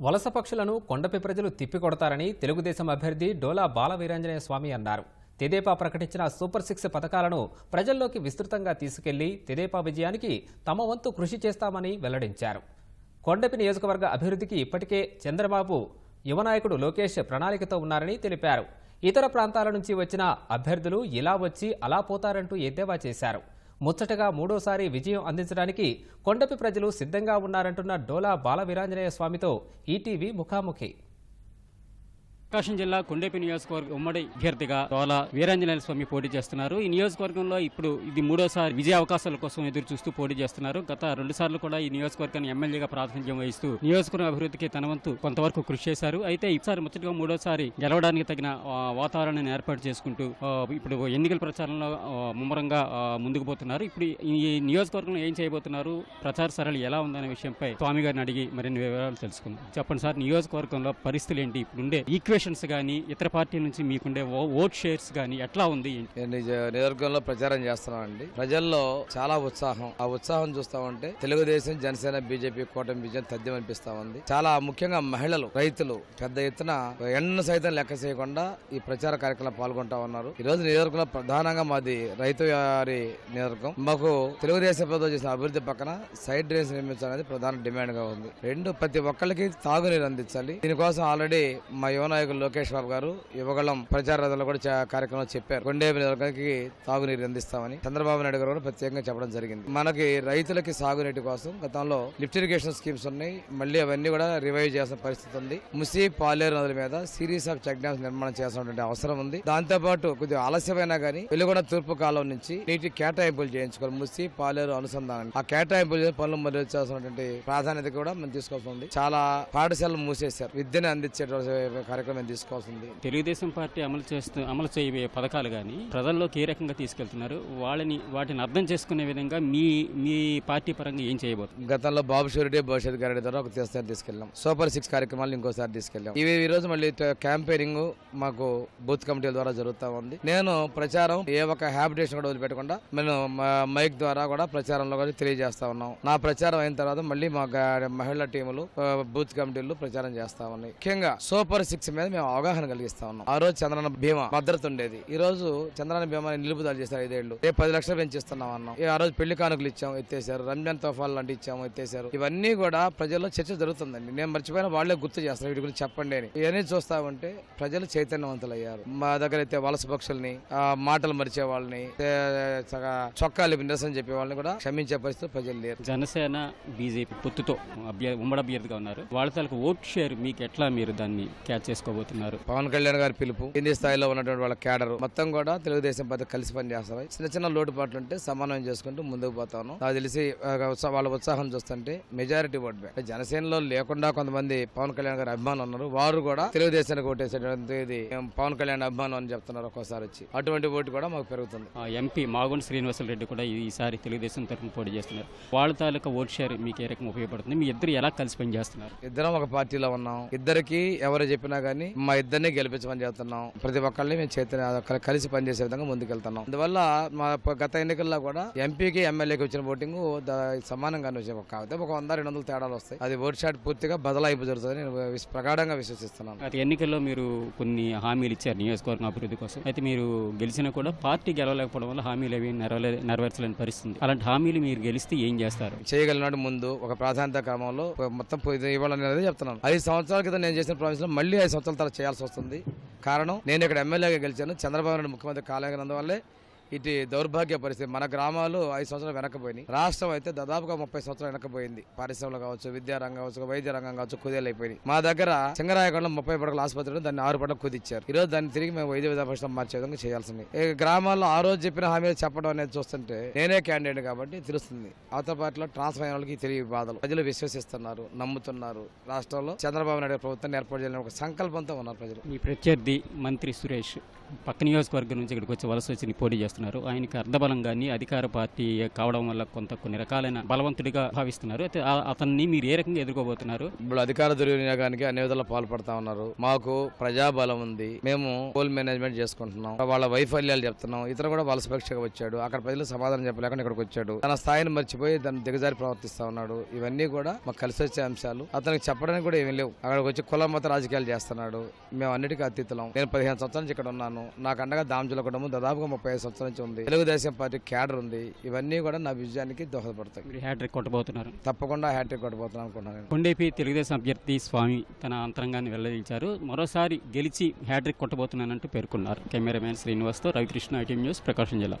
వలస పక్షులను కొండపై ప్రజలు తిప్పికొడతారని తెలుగుదేశం అభ్యర్థి డోలా బాల వీరాంజనేయ స్వామి అన్నారు. తెదేపా ప్రకటించిన సూపర్ సిక్స్ పథకాలను ప్రజల్లోకి విస్తృతంగా తీసుకెళ్ళి తెదేపా విజయానికి తమ వంతు కృషి చేస్తామని వెల్లడించారు. కొండపి నియోజకవర్గ అభివృద్ధికి ఇప్పటికే చంద్రబాబు యువనాయకుడు లోకేష్ ప్రణాళికతో ఉన్నారని తెలిపారు. ఇతర ప్రాంతాల నుంచి వచ్చిన అభ్యర్థులు ఇలా వచ్చి అలా పోతారంటూ ఎద్దేవా చేశారు. ముచ్చటగా మూడోసారి విజయం అందించడానికి కొండపి ప్రజలు సిద్ధంగా ఉన్నారంటున్న డోలా బాల వీరాంజనేయ స్వామితో ఈటీవీ ముఖాముఖి. ప్రకాశం జిల్లా కొండేపి నియోజకవర్గ ఉమ్మడి అభ్యర్థిగా తోల వీరాంజనేయ స్వామి పోటీ చేస్తున్నారు. ఈ నియోజకవర్గంలో ఇప్పుడు ఇది మూడోసారి విజయ అవకాశాల కోసం ఎదురు చూస్తూ పోటీ చేస్తున్నారు. గత రెండు సార్లు కూడా ఈ నియోజకవర్గాన్ని ఎమ్మెల్యేగా ప్రాతినిధ్యం వహిస్తూ నియోజకవర్గ అభివృద్ధికి తన వంతు కొంతవరకు కృషి చేశారు. అయితే ఈసారి ముచ్చటగా మూడోసారి గెలవడానికి తగిన వాతావరణాన్ని ఏర్పాటు చేసుకుంటూ ఇప్పుడు ఎన్నికల ప్రచారంలో ముమ్మరంగా ముందుకు పోతున్నారు. ఇప్పుడు ఈ నియోజకవర్గంలో ఏం చేయబోతున్నారు? ప్రచార సరళి ఎలా ఉందనే విషయంపై స్వామి గారిని అడిగి మరిన్ని వివరాలు తెలుసుకుందాం. చెప్పండి సార్ నియోజకవర్గంలో పరిస్థితులు ఏంటి? ఇప్పుడుండే ఈక్వేషన్స్ కానీ ఇతర పార్టీ నుంచి మీకుండే ఓట్ షేర్స్ కానీ ఎట్లా ఉంది? నిజ నియోజకవర్గంలో ప్రచారం చేస్తున్నామండి ప్రజల్లో చాలా ఉత్సాహం. ఆ ఉత్సాహం చూస్తా ఉంటే తెలుగుదేశం జనసేన బీజేపీ కూటమి విజయం తథ్యం అనిపిస్తా ఉంది చాలా ముఖ్యంగా మహిళలు రైతులు పెద్ద ఎత్తున ఎండను సైతం లెక్క చేయకుండా ఈ ప్రచార కార్యక్రమంలో పాల్గొంటా ఉన్నారు. ఈ రోజు నియోజకవర్గంలో ప్రధానంగా మాది రైతు వారి నియోజకవర్గం. మాకు తెలుగుదేశం ప్రభుత్వం చేసిన అభివృద్ధి పక్కన సైడ్ డ్రైన్స్ నిర్మించాలనేది ప్రధాన డిమాండ్గా ఉంది. రెండు ప్రతి ఒక్కరికి తాగునీరు అందించాలి. దీనికోసం ఆల్రెడీ మా యువ నాయకులు లోకేష్ బాబు గారు యువగళం ప్రచార రథంలో కూడా కార్యక్రమంలో చెప్పారు. కొండేపల్లికి నియోజకవర్గానికి తాగునీరు అందిస్తామని చంద్రబాబు నాయుడు గారు కూడా ప్రత్యేకంగా చెప్పడం జరిగింది. మనకి రైతులకి సాగునీటి కోసం గతంలో లిఫ్ట్ ఇరిగేషన్ స్కీమ్స్ ఉన్నాయి. మళ్ళీ అవన్నీ కూడా రివైవ్ చేయాల్సిన పరిస్థితి ఉంది. ముసి పాలేరు నదుల మీద సిరీస్ ఆఫ్ చెక్ డ్యామ్స్ నిర్మాణం చేయాల్సినటువంటి అవసరం ఉంది. దాంతో పాటు కొద్దిగా ఆలస్యమైనా కానీ వెలుగొండ తూర్పు కాలం నుంచి నీటి కేటాయింపులు చేయించుకోవాలి. ముసి పాలేరు అనుసంధానం. ఆ కేటాయింపులు పనులు మొదలు చేయాల్సినటువంటి ప్రాధాన్యత కూడా మనం తీసుకోవాల్సి ఉంది. చాలా పాఠశాలలు మూసేశారు. విద్యను అందించే కార్యక్రమం తీసుకోవాల్సి ఉంది తెలుగుదేశం పార్టీ అమలు చేస్తూ అమలు చేయబోయే పథకాలు కానీ ప్రజల్లోకి ఏ రకంగా తీసుకెళ్తున్నారు. వాళ్ళని వాటిని అర్థం చేసుకునే విధంగా మీ మీ పార్టీ పరంగా ఏం చేయబోతున్నారు గతంలో బాబు షూరిటీ భవిష్యత్ గారి ద్వారా ఒక తీసారి తీసుకెళ్ళాం. సూపర్ సిక్స్ కార్యక్రమాలు ఇంకోసారి తీసుకెళ్ళాం. ఇవి ఈ రోజు మళ్ళీ క్యాంపెయినింగ్ మాకు బూత్ కమిటీల ద్వారా జరుగుతా ఉంది. నేను ప్రచారం ఏ ఒక్క హ్యాబిటేషన్ కూడా వదిలిపెట్టకుండా నేను మైక్ ద్వారా కూడా ప్రచారంలో కూడా తెలియజేస్తా ఉన్నాం. నా ప్రచారం అయిన తర్వాత మళ్ళీ మా మహిళా టీములు బూత్ కమిటీలు ప్రచారం చేస్తా ఉన్నాయి. ముఖ్యంగా సూపర్ సిక్స్ మీద మేము అవగాహన కలిగిస్తా ఉన్నాం. ఆ రోజు చంద్రన భీమా భద్రత ఉండేది. ఈ రోజు చంద్రన భీమాని నిలుపుదల చేశారు ఐదేళ్ళు రేపు పది లక్షలు పెంచిస్తున్నాం అన్నాం. ఆ రోజు పెళ్ళి కానుకలు ఇచ్చాం ఎత్తేసారు రంజాన్ తోఫాలు లాంటి ఇచ్చాము ఎత్తేసారు ఇవన్నీ కూడా ప్రజల్లో చర్చ జరుగుతుందండి. నేను మర్చిపోయిన వాళ్ళే గుర్తు చేస్తారు. వీటి గురించి చెప్పండి అని. ఇవన్నీ చూస్తా ఉంటే ప్రజలు చైతన్యవంతులు అయ్యారు మా దగ్గర అయితే వలస పక్షుల్ని మాటలు మరిచే వాళ్ళని ఏ, చొక్కాలు నిరసన చెప్పే వాళ్ళని కూడా క్షమించే పరిస్థితి ప్రజలు లేరు. జనసేన బీజేపీ పొత్తుతో అభ్యర్థి ఉమ్మడి అభ్యర్థిగా ఉన్నారు. వాళ్ళ తాలకు ఓట్ షేర్ మీకు ఎట్లా మీరు దాన్ని క్యాచ్ చేసుకోబోతున్నారు పవన్ కళ్యాణ్ గారి పిలుపు కింది స్థాయిలో ఉన్నటువంటి వాళ్ళ కేడర్ మొత్తం కూడా తెలుగుదేశం పార్టీ కలిసి పనిచేస్తాం చిన్న చిన్న లోటుపాట్లు ఉంటే సమన్వయం చేసుకుంటూ ముందుకు పోతాను. నాకు తెలిసి వాళ్ళ ఉత్సాహం చూస్తుంటే మెజారిటీ ఓట్ బ్యాంక్ జనసేనలో లేకుండా కొంతమంది పవన్ కళ్యాణ్ గారి అభిమానులు ఉన్నారు. వారు కూడా తెలుగుదేశానికి ఓటేసేటువంటి పవన్ కళ్యాణ్ అభిమానం అని చెప్తున్నారు ఒక్కోసారి వచ్చి. అటువంటి ఓటు కూడా మాకు పెరుగుతుంది. ఎంపీ మాగుండి శ్రీనివాసులు రెడ్డి కూడా ఈసారి తెలుగుదేశం తరఫున పోటీ చేస్తున్నారు. వాళ్ళ తాలూకా ఓట్ షేర్ మీకు ఏ రకంగా ఉపయోగపడుతుంది? మీ ఇద్దరు ఎలా కలిసి పనిచేస్తున్నారు? ఇద్దరం ఒక పార్టీలో ఉన్నాం. ఇద్దరికి ఎవరు చెప్పినా గానీ మా ఇద్దరిని గెలిపించమని చెప్తున్నాం ప్రతి ఒక్కరిని మేము చైతన్య కల- కలిసి పనిచేసే విధంగా ముందుకెళ్తున్నాం. అందువల్ల మా గత ఎన్నికల్లో కూడా ఎంపీకి ఎమ్మెల్యేకి వచ్చిన ఓటింగ్ సమానంగానే వచ్చే కాకపోతే ఒక వంద రెండు వందల తేడాలు వస్తాయి. అది ఓట్ షాట్ పూర్తిగా బదలాయింపు జరుగుతుంది నేను ప్రగాఢంగా విశ్వసిస్తున్నాను. గత ఎన్నికల్లో మీరు కొన్ని హామీలు ఇచ్చారు నియోజకవర్గం అభివృద్ధి కోసం. అయితే మీరు గెలిచినా కూడా పార్టీ గెలవలేకపోవడం వల్ల హామీలు నెరవేర నెరవేర్చలేని పరిస్థితి. అలాంటి హామీలు మీరు గెలిస్తే ఏం చేస్తారు? చేయగలిగినాడు ముందు ఒక ప్రాధాన్యత క్రమంలో మొత్తం అదే చెప్తున్నాను. ఐదు సంవత్సరాల క్రితం నేను చేసిన ప్రామిస్లో మళ్ళీ ఐదు సంవత్సరాల తల చేయాల్సి వస్తుంది. కారణం నేను ఇక్కడ ఎమ్మెల్యేగా గెలిచాను. చంద్రబాబు నాయుడు ముఖ్యమంత్రి కాలేగినందువల్లే ఇటు దౌర్భాగ్య పరిస్థితి. మన గ్రామాలు ఐదు సంవత్సరాలు వెనకపోయినాయి రాష్ట్రం అయితే దాదాపుగా ముప్పై సంవత్సరాలు వెనకపోయింది పరిశ్రమలు కావచ్చు విద్యారంగం కావచ్చు వైద్య రంగం కావచ్చు కుదేలైపోయినాయి మా దగ్గర సింగరాయగూడలో ముప్పై పడకల ఆసుపత్రి దాన్ని ఆరు పడక కుదిచ్చారు. ఈ రోజు దాన్ని తిరిగి మేము వైద్య విధానం పరిశ్రమ మార్చే విధంగా చేయాల్సింది. ఈ గ్రామాల్లో ఆ రోజు చెప్పిన హామీలు చెప్పడం అనేది చూస్తుంటే నేనే క్యాండిడేట్ కాబట్టి తెలుస్తుంది. అవతల పార్టీలో ట్రాన్స్ఫర్ అయిన వాళ్ళకి తెలియ బాధలు. ప్రజలు విశ్వసిస్తున్నారు నమ్ముతున్నారు. రాష్ట్రంలో చంద్రబాబు నాయుడు ప్రభుత్వాన్ని ఏర్పాటు చేయాలని ఒక సంకల్పంతో ఉన్నారు ప్రజలు. మీ ప్రత్యర్థి మంత్రి సురేష్ పక్క నియోజకవర్గం నుంచి ఇక్కడికి వచ్చి వలస వచ్చి పోటీ చేస్తున్నారు. భావిస్తున్నారు ఆయనకి అర్ధబలం కానీ అధికార పార్టీ కావడం వల్ల కొంత కొన్ని రకాలైన బలవంతుడిగా భావిస్తున్నారు. అయితే అతన్ని మీరు ఏ రకంగా ఎదుర్కోబోతున్నారు? ఇప్పుడు అధికార దుర్వినియోగానికి అన్ని విధాలు పాల్పడతా ఉన్నారు. మాకు ప్రజాబలం ఉంది. మేము పోల్ మేనేజ్మెంట్ చేసుకుంటున్నాం. వాళ్ళ వైఫల్యాలు చెప్తున్నాం. ఇతను కూడా వలస పరీక్షగా వచ్చాడు. అక్కడ ప్రజలు సమాధానం చెప్పలేకుండా ఇక్కడికి వచ్చాడు. తన స్థాయిని మర్చిపోయి దాన్ని దిగజారి ప్రవర్తిస్తా ఉన్నాడు. ఇవన్నీ కూడా మాకు కలిసి వచ్చే అంశాలు. అతనికి చెప్పడానికి కూడా ఏమీ లేవు. అక్కడికి వచ్చి కుల మత రాజకీయాలు చేస్తున్నాడు. మేము అన్నిటికీ అతిథులం నేను పదిహేను సంవత్సరాల నుంచి ఇక్కడ ఉన్నాను. నాకు అండగా దామజుల కుటుంబం. దాదాపుగా ముప్పై ఐదు నుంచి ఉంది. తెలుగుదేశం పార్టీ క్యాడర్ ఉంది. ఇవన్నీ కూడా నా విజయానికి దోహదపడతాయి. మీరు హ్యాట్రిక్ కొట్టబోతున్నారు. తప్పకుండా హ్యాట్రిక్ కొట్టబోతున్నాను అనుకుంటున్నాను నేను. కొండేపి తెలుగుదేశం అభ్యర్థి స్వామి తన అంతరంగాన్ని వెల్లడించారు. మరోసారి గెలిచి హ్యాట్రిక్ కొట్టబోతున్నానంటూ పేర్కొన్నారు. Cameraman శ్రీనివాస్తో Ravi Krishna I T news Prakasam జిల్లా.